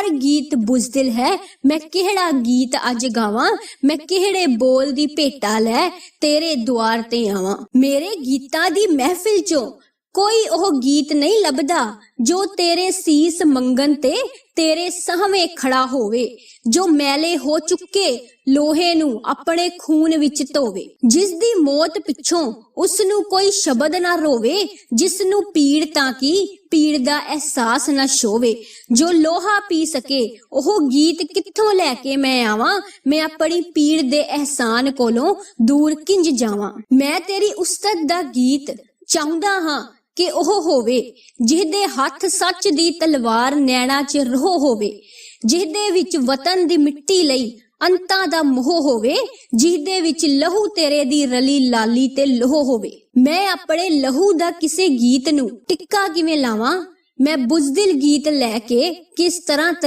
ਹਰ ਗੀਤ ਬੁਜ਼ਦਿਲ ਹੈ। ਮੈਂ ਕਿਹੜਾ ਗੀਤ ਅੱਜ ਗਾਵਾਂ? ਮੈਂ ਕਿਹੜੇ ਬੋਲ ਦੀ ਭੇਟਾ ਲੈ ਤੇਰੇ ਦੁਆਰ ਤੇ ਆਵਾਂ? ਮੇਰੇ ਗੀਤਾਂ ਦੀ ਮਹਿਫਿਲ ਚੋਂ ਕੋਈ ਉਹ ਗੀਤ ਨਹੀਂ ਲੱਭਦਾ ਜੋ ਤੇਰੇ ਸੀਸ ਮੰਗਣ ਤੇ ਤੇਰੇ ਸਾਹਵੇਂ ਖੜਾ ਹੋਵੇ, ਜੋ ਮੈਲੇ ਹੋ ਚੁੱਕੇ ਲੋਹੇ ਨੂੰ ਆਪਣੇ ਖੂਨ ਵਿੱਚ ਧੋਵੇ। ਜਿਸ ਦੀ ਮੌਤ ਪਿੱਛੋਂ ਉਸ ਨੂੰ ਕੋਈ ਸ਼ਬਦ ਨਾ ਰੋਵੇ ਜਿਸ ਨੂੰ ਪੀੜ ਤਾਂ ਕੀ, ਪੀੜ ਦਾ ਅਹਿਸਾਸ ਨਾ ਛੋਵੇ। ਜੋ ਲੋਹਾ ਪੀ ਸਕੇ, ਉਹ ਗੀਤ ਕਿੱਥੋਂ ਲੈ ਕੇ ਮੈਂ ਆਵਾਂ? ਮੈਂ ਆਪਣੀ ਪੀੜ ਦੇ ਅਹਿਸਾਨ ਕੋਲੋਂ ਦੂਰ ਕਿੰਜ ਜਾਵਾਂ? ਮੈਂ ਤੇਰੀ ਉਸਤਤ ਦਾ ਗੀਤ ਚਾਹੁੰਦਾ ਹਾਂ ਕਿ ਉਹ ਹੋਵੇ, ਜਿਹਦੇ ਹੱਥ ਸੱਚ ਦੀ ਤਲਵਾਰ ਨੈਣਾ 'ਚ ਰੋਹ ਹੋਵੇ, ਜਿਹਦੇ ਵਿੱਚ ਵਤਨ ਦੀ ਮਿੱਟੀ ਲਈ ਅੰਤਾਂ ਦਾ ਮੋਹ ਹੋਵੇ, ਜਿਹਦੇ ਵਿੱਚ ਲਹੂ ਤੇਰੇ ਦੀ ਰਲੀ ਲਾਲੀ ਤੇ ਲੋਹ ਹੋਵੇ। ਮੈਂ ਆਪਣੇ ਲਹੂ ਦਾ ਕਿਸੇ ਗੀਤ ਨੂੰ ਟਿੱਕਾ ਕਿਵੇਂ ਲਾਵਾਂ? ਮੈਂ ਬੁਜ਼ਦਿਲ ਗੀਤ ਲੈ ਕੇ ਕਿਸ ਤਰ੍ਹਾਂ